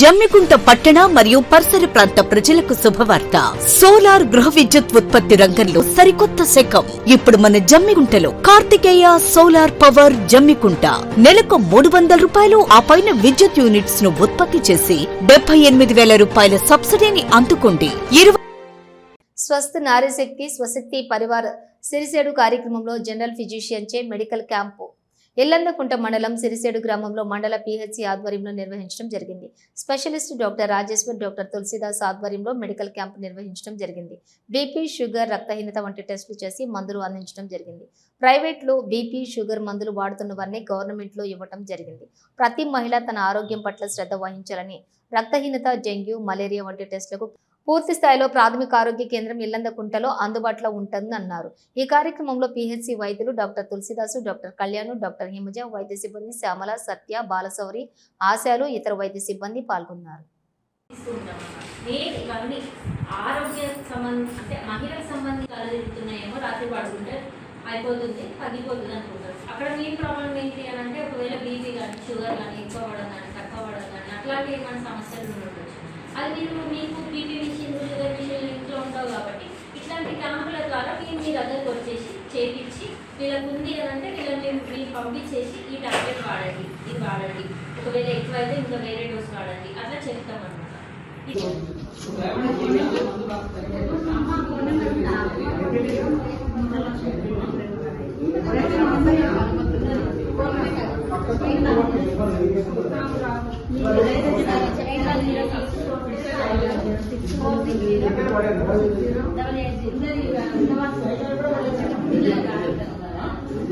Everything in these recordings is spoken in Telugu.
జమ్మికుంట పట్టణ మరియు పరిసర ప్రాంత ప్రజలకు శుభవార్త. సోలార్ గృహ విద్యుత్ ఉత్పత్తి రంగంలో సరికొత్త శకం. ఇప్పుడు మన జమ్మికుంటలో కార్తికేయ సోలార్ పవర్ జమ్మికుంట. నెలకు మూడు వందల రూపాయలు ఆ పైన విద్యుత్ యూనిట్స్ను ఉత్పత్తి చేసి డెబ్బై ఎనిమిది వేల రూపాయల సబ్సిడీని అందుకోండి. ఇరవై స్వస్థ నారీశక్తి స్వశక్తి పరివార్ సిరిసేడు కార్యక్రమంలో జనరల్ ఫిజిషియన్ చే మెడికల్ క్యాంపు. ఎల్లందకుంట మండలం సిరిసేడు గ్రామంలో మండల పిహెచ్సి ఆధ్వర్యంలో నిర్వహించడం జరిగింది. Specialist doctor Rajeshwar doctor Tulasidas ఆధ్వర్యంలో మెడికల్ క్యాంప్ నిర్వహించడం జరిగింది. బీపీ షుగర్ రక్తహీనత వంటి టెస్టులు చేసి మందులు అందించడం జరిగింది. ప్రైవేట్లో బీపీ షుగర్ మందులు వాడుతున్న వారిని గవర్నమెంట్లో ఇవ్వటం జరిగింది. ప్రతి మహిళ తన ఆరోగ్యం పట్ల శ్రద్ధ వహించాలని రక్తహీనత డెంగ్యూ మలేరియా వంటి టెస్టులకు పూర్తి స్థాయిలో ప్రాథమిక ఆరోగ్య కేంద్రం ఇల్లందకుంటలో అందుబాటులో ఉంటుందన్నారు. ఈ కార్యక్రమంలో పిహెచ్సి వైద్యులు doctor Tulasidas doctor Kalyan doctor Himaja వైద్య సిబ్బంది శ్యామల సత్య బాలసౌరి ఆశాలు ఇతర వైద్య సిబ్బంది పాల్గొన్నారు. ఆరోగ్య సంబంధం అంటే మహిళలకు సంబంధించి కలదిరుతున్నాయేమో రాత్రి పడుకుంటే అయిపోతుంది తగ్గిపోతుంది అనుకుంటారు అక్కడ మెయిన్ ప్రాబ్లం ఏంటి అని అంటే ఒకవేళ బీపీ కానీ షుగర్ కానీ ఎక్కువ పడడం కానీ తక్కువ పడడం కానీ అట్లాంటి ఏమైనా సమస్యలు ఉండొచ్చు అది మీరు మీకు దగ్గరకు వచ్చేసి చేపించి వీళ్ళకు ఉంది అని అంటే వీళ్ళని మీరు పంపించేసి ఈ టాబ్లెట్ వాడండి ఇది వాడండి ఒకవేళ ఎక్కువ అయితే ఇంకా వేరే డోస్ వాడండి అట్లా చెప్తాం అనమాట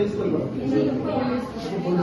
దవాఖాన